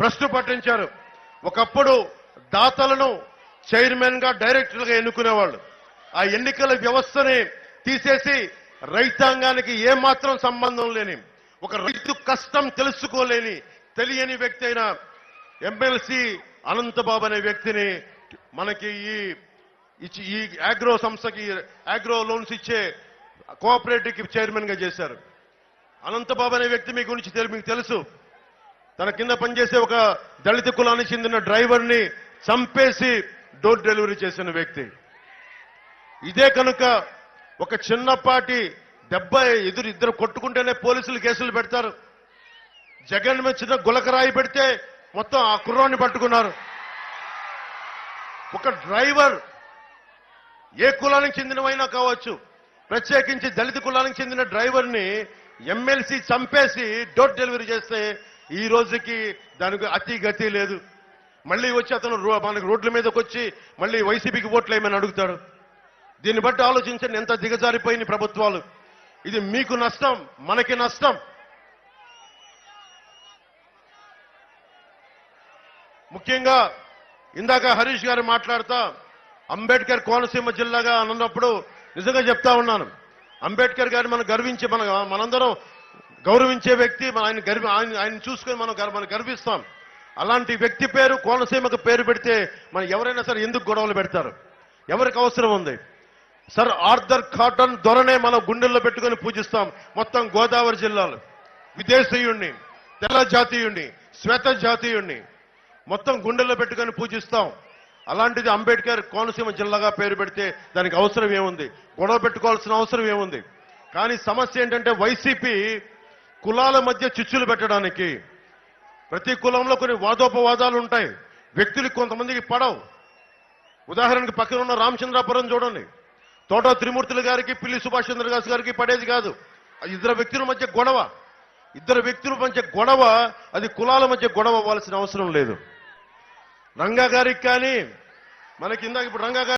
భ్రష్టు పట్టించారు. ఒకప్పుడు దాతలను చైర్మన్గా డైరెక్టర్గా ఎన్నుకునేవాళ్ళు. ఆ ఎన్నికల వ్యవస్థని తీసేసి రైతాంగానికి ఏమాత్రం సంబంధం లేని ఒక రైతు కష్టం తెలుసుకోలేని తెలియని వ్యక్తి అయిన ఎమ్మెల్సీ అనంతబాబు అనే వ్యక్తిని మనకి ఈ ఇచ్చి ఈ ఆగ్రో సంస్థకి ఆగ్రో లోన్స్ ఇచ్చే కోఆపరేటివ్కి చైర్మన్గా చేశారు. అనంతబాబు అనే వ్యక్తి మీ గురించి మీకు తెలుసు. తన కింద పనిచేసే ఒక దళిత కులానికి చెందిన డ్రైవర్ని చంపేసి డోర్ డెలివరీ చేసిన వ్యక్తి. ఇదే కనుక ఒక చిన్నపాటి దెబ్బ ఎదురు ఇద్దరు కొట్టుకుంటేనే పోలీసులు కేసులు పెడతారు. జగన్ మీద చిన్న గులకరాయి పెడితే మొత్తం ఆ కుర్రాన్ని పట్టుకున్నారు. ఒక డ్రైవర్ ఏ కులానికి చెందినవైనా కావచ్చు ప్రత్యేకించి దళిత కులానికి చెందిన డ్రైవర్ని ఎమ్మెల్సీ చంపేసి డోర్ డెలివరీ చేస్తే ఈ రోజుకి దానికి అతి గతి లేదు. మళ్ళీ వచ్చి అతను రో- రోడ్ల మీదకి వచ్చి మళ్ళీ వైసీపీకి ఓట్లు ఏమని అడుగుతాడు. దీన్ని బట్టి ఆలోచించండి ఎంత దిగజారిపోయిన ప్రభుత్వాలు. ఇది మీకు నష్టం మనకి నష్టం. ముఖ్యంగా ఇందాక హరీష్ గారు మాట్లాడుతా అంబేద్కర్ కోనసీమ జిల్లాగా అన్నప్పుడు నిజంగా చెప్తా ఉన్నాను. అంబేద్కర్ గారిని మనం గర్వించి మన మనందరం గౌరవించే వ్యక్తి మన ఆయన గర్వి ఆయన ఆయన చూసుకొని మనం గర్వ- మనం గర్విస్తాం అలాంటి వ్యక్తి పేరు కోనసీమకు పేరు పెడితే మనం ఎవరైనా సరే ఎందుకు గొడవలు పెడతారు? ఎవరికి అవసరం ఉంది? సర్ ఆర్థర్ కాటన్ దొరనే మనం గుండెల్లో పెట్టుకొని పూజిస్తాం. మొత్తం గోదావరి జిల్లాలో. విదేశీయుణ్ణి తెల్ల జాతీయుణ్ణి శ్వేత జాతీయుణ్ణి మొత్తం గుండెల్లో పెట్టుకొని పూజిస్తాం. అలాంటిది అంబేద్కర్ కోనసీమ జిల్లాగా పేరు పెడితే దానికి అవసరం ఏముంది? గొడవ పెట్టుకోవాల్సిన అవసరం ఏముంది? కానీ సమస్య ఏంటంటే వైసీపీ కులాల మధ్య చిచ్చులు పెట్టడానికి. ప్రతి కులంలో కొన్ని వాదోపవాదాలు ఉంటాయి. వ్యక్తులు కొంతమందికి పడవు. ఉదాహరణకి పక్కన ఉన్న రామచంద్రాపురం చూడండి. తోట త్రిమూర్తులు గారికి పిల్లి సుభాష్ చంద్రదాస్ గారికి పడేది కాదు. ఇద్దరు వ్యక్తుల మధ్య గొడవ. ఇద్దరు వ్యక్తుల మధ్య గొడవ అది కులాల మధ్య గొడవ అవ్వాల్సిన అవసరం లేదు. రంగా గారికి కానీ మనకి ఇందాక ఇప్పుడు రంగా